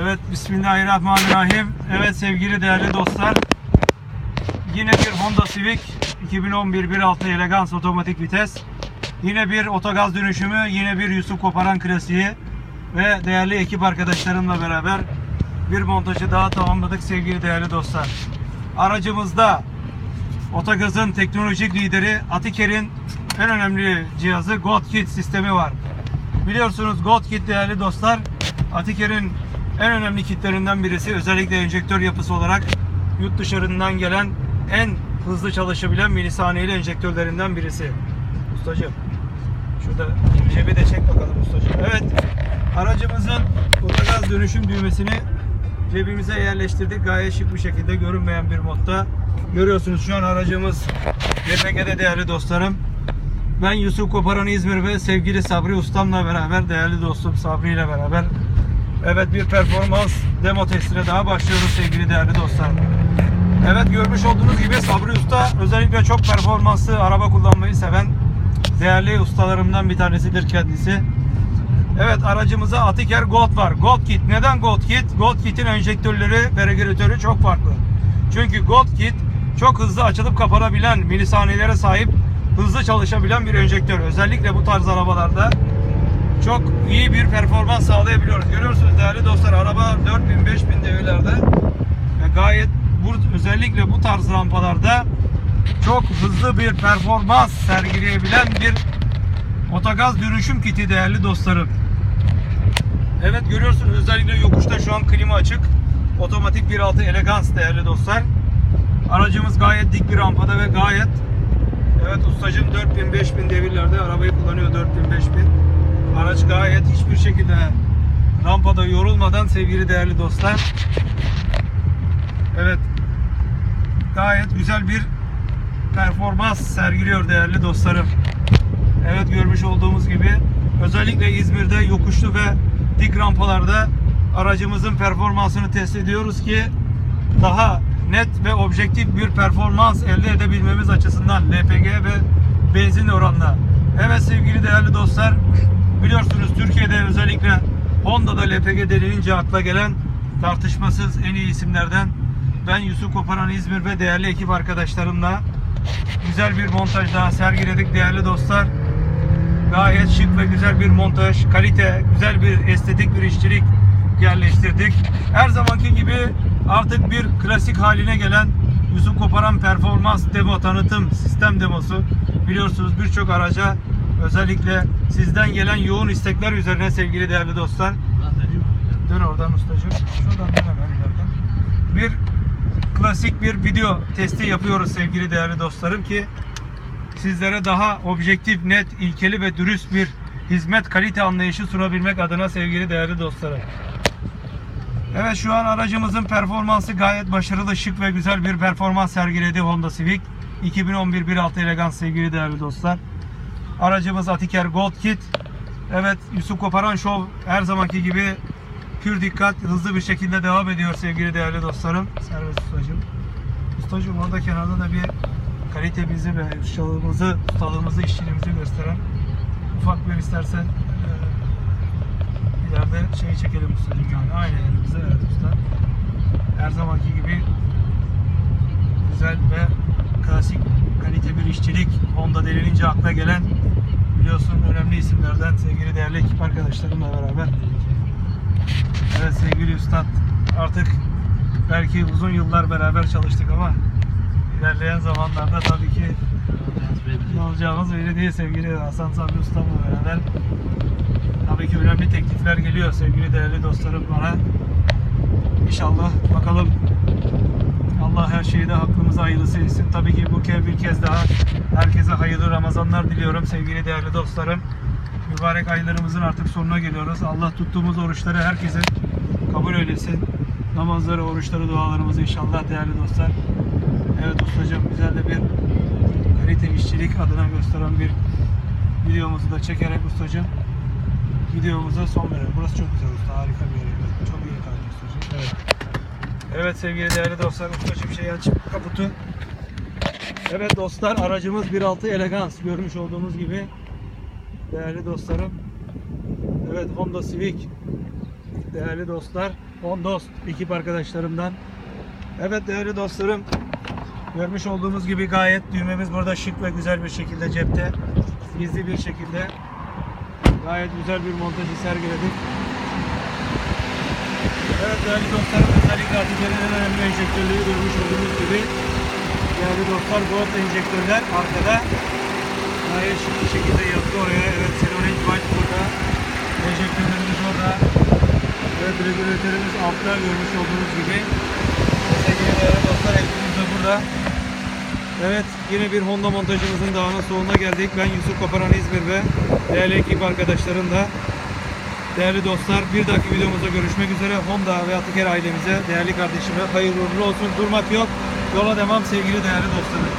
Evet, Bismillahirrahmanirrahim. Evet sevgili değerli dostlar. Yine bir Honda Civic 2011 1.6 Elegance otomatik vites. Yine bir otogaz dönüşümü, yine bir Yusuf Koparan klasiği ve değerli ekip arkadaşlarımla beraber bir montajı daha tamamladık sevgili değerli dostlar. Aracımızda Otogaz'ın teknolojik lideri Atiker'in en önemli cihazı GoldKit sistemi var. Biliyorsunuz GoldKit değerli dostlar Atiker'in en önemli kitlerinden birisi. Özellikle enjektör yapısı olarak yurt dışarından gelen en hızlı çalışabilen milisaniyeli enjektörlerinden birisi. Ustacığım şurada cebi de çek bakalım ustacığım. Evet aracımızın otogaz dönüşüm düğmesini cebimize yerleştirdik. Gayet şık bir şekilde görünmeyen bir modda. Görüyorsunuz şu an aracımız LPG'de değerli dostlarım. Ben Yusuf Koparan İzmir ve sevgili Sabri Ustam'la beraber, değerli dostum Sabri ile beraber Evet bir performans demo testine daha başlıyoruz sevgili değerli dostlar. Evet görmüş olduğunuz gibi Sabri Usta özellikle çok performanslı araba kullanmayı seven değerli ustalarımdan bir tanesidir kendisi. Evet aracımıza Atiker Gold var. Gold Kit. Neden Gold Kit? Gold Kit'in enjektörleri ve regülatörü çok farklı. Çünkü Gold Kit çok hızlı açılıp kapanabilen milisaniyelere sahip hızlı çalışabilen bir enjektör. Özellikle bu tarz arabalarda çok iyi bir performans sağlayabiliyoruz. Görüyorsunuz değerli dostlar araba 4000-5000 devirlerde ve gayet bu, özellikle bu tarz rampalarda çok hızlı bir performans sergileyebilen bir otogaz dönüşüm kiti değerli dostlarım. Evet görüyorsunuz özellikle yokuşta şu an klima açık. Otomatik 1.6 elegans değerli dostlar. Aracımız gayet dik bir rampada ve gayet Evet ustacım 4000-5000 devirlerde arabayı kullanıyor 4000-5000. Araç gayet hiçbir şekilde rampada yorulmadan sevgili değerli dostlar. Evet. Gayet güzel bir performans sergiliyor değerli dostlarım. Evet görmüş olduğumuz gibi özellikle İzmir'de yokuşlu ve dik rampalarda aracımızın performansını test ediyoruz ki daha net ve objektif bir performans elde edebilmemiz açısından LPG ve benzin oranla. Evet sevgili değerli dostlar biliyorsunuz Türkiye'de özellikle Honda'da LPG denilince akla gelen tartışmasız en iyi isimlerden ben Yusuf Koparan İzmir ve değerli ekip arkadaşlarımla güzel bir montaj daha sergiledik değerli dostlar. Gayet şık ve güzel bir montaj, kalite, güzel bir estetik bir işçilik yerleştirdik. Her zamanki gibi artık bir klasik haline gelen Yusuf Koparan performans demo tanıtım sistem demosu. Biliyorsunuz birçok araca özellikle sizden gelen yoğun istekler üzerine sevgili değerli dostlar. Dön oradan ustacığım. Şuradan dön hemen ileriden. Bir klasik bir video testi yapıyoruz sevgili değerli dostlarım ki sizlere daha objektif, net, ilkeli ve dürüst bir hizmet kalite anlayışı sunabilmek adına sevgili değerli dostlarım. Evet şu an aracımızın performansı gayet başarılı, şık ve güzel bir performans sergiledi Honda Civic. 2011 1.6 elegans sevgili değerli dostlar. Aracımız Atiker Gold Kit. Evet Yusuf Koparan Show her zamanki gibi pür dikkat hızlı bir şekilde devam ediyor sevgili değerli dostlarım. Serbest ustacığım. Ustacığım orada kenarda da bir kalitemizi ve ustalığımızı, ustalığımızı, işçiliğimizi gösteren ufak bir istersen e, ileride şeyi çekelim ustacığım yani aynı yerimize evet usta. Her zamanki gibi güzel ve klasik kalite bir işçilik Honda denilince akla gelen biliyorsun önemli isimlerden sevgili değerli ekip arkadaşlarımla beraber Evet sevgili üstad artık belki uzun yıllar beraber çalıştık ama ilerleyen zamanlarda tabii ki ne olacağımız belli değil sevgili Hasan Sabri Ustam'la beraber. Tabii ki önemli teklifler geliyor sevgili değerli dostlarım bana. İnşallah bakalım Allah her şeyde hakkımıza hayırlısı etsin. Tabii ki bu kez bir kez daha herkese hayırlı Ramazanlar diliyorum sevgili değerli dostlarım. Mübarek aylarımızın artık sonuna geliyoruz. Allah tuttuğumuz oruçları herkesin kabul eylesin. Namazları, oruçları, dualarımızı inşallah değerli dostlar. Evet ustacığım güzel de bir kalite işçilik adına gösteren bir videomuzu da çekerek ustacığım videomuza son verelim. Burası çok güzel usta. Harika bir yer. Evet. Çok iyi kalite ustacığım. Evet. Evet sevgili değerli dostlar ustacığım şey aç kaputu. Evet dostlar aracımız 1.6 elegans görmüş olduğunuz gibi değerli dostlarım. Evet Honda Civic değerli dostlar. Hondos ekip arkadaşlarımdan. Evet değerli dostlarım. Görmüş olduğumuz gibi gayet düğmemiz burada şık ve güzel bir şekilde cepte. Gizli bir şekilde. Gayet güzel bir montajı sergiledik. Evet değerli dostlarım özellikle Hatice'nin en önemli enjektörleri görmüş olduğunuz gibi değerli dostlar Gold enjektörler arkada gayet şık bir şekilde yaptı oraya. Evet Celorange White burada. Enjektörlerimiz orada. Evet regülatörümüz altta görmüş olduğunuz gibi. Sevgili değerli dostlar ekibimiz de burada. Evet yine bir Honda montajımızın dağına sonuna geldik. Ben Yusuf Kaparan İzmir ve değerli ekip arkadaşlarım da Değerli dostlar bir dahaki videomuzda görüşmek üzere. Honda ve Atıker ailemize, değerli kardeşime hayırlı uğurlu olsun. Durmak yok. Yola devam sevgili değerli dostlarım.